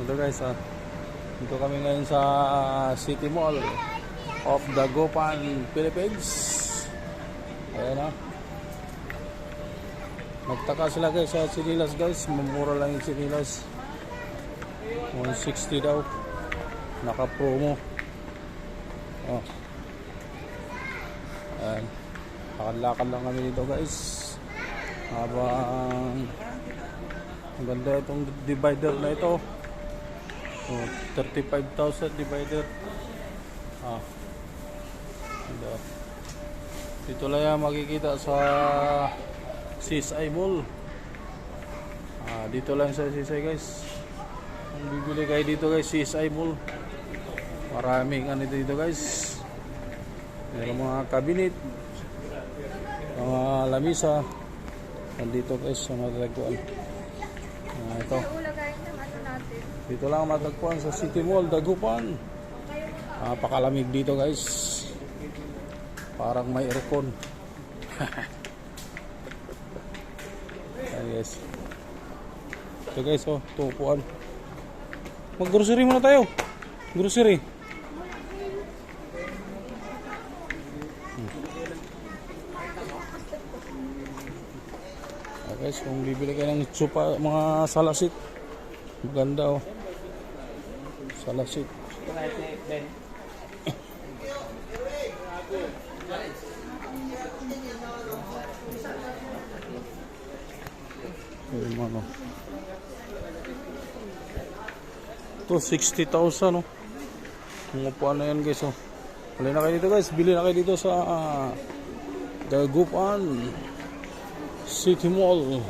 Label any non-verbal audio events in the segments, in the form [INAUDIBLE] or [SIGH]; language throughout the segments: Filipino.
Ito guys, ah. Dito kami ngayon sa City Mall of Dagupan, Philippines. Ayan ah. Nagtaka sila guys sa sinilas guys. Mamura lang yung sinilas. 160 daw. Naka-promo. Oh. Ayan. Lakad-lakad lang kami dito guys. Habang ang ganda itong divider na ito. Oh, 35,000 divider. Ah. Ganda. Dito lang yan makikita sa CSI Mall. Ah, dito lang sa CSI guys. Kung bibili kayo dito guys, CSI Mall. Maraming ano dito guys. Meron mga cabinet, mga lamisa. Nandito guys sa matagpuan. Ah, ito. Ulagayin ng ano natin. Dito lang matagpuan sa City Mall, Dagupan. Napakalamig dito guys. Parang may aircon. [LAUGHS] Ayan guys. Ito guys, oh, tupuan. Mag-grocery muna tayo. Grocery. Ah, guys, kung bibili kayo ng tsupa, mga salasit, maganda oh. Salasit. Yung ano. Ito, 60,000 oh. Mga upuan na yan guys oh. Bili na kayo dito guys. Bili na kayo dito sa uh, Dagupan City Mall.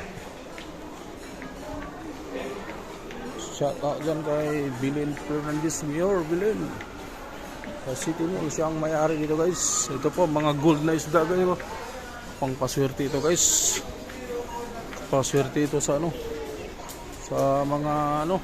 Shout out dyan kay Bilin Fernandez Mayor Bilin. Sa City Mall siya ang may-ari dito guys. Ito po mga gold na isda guys. oh. Pangpaswerte ito guys. Paswerte ito sa ano. Sa mga ano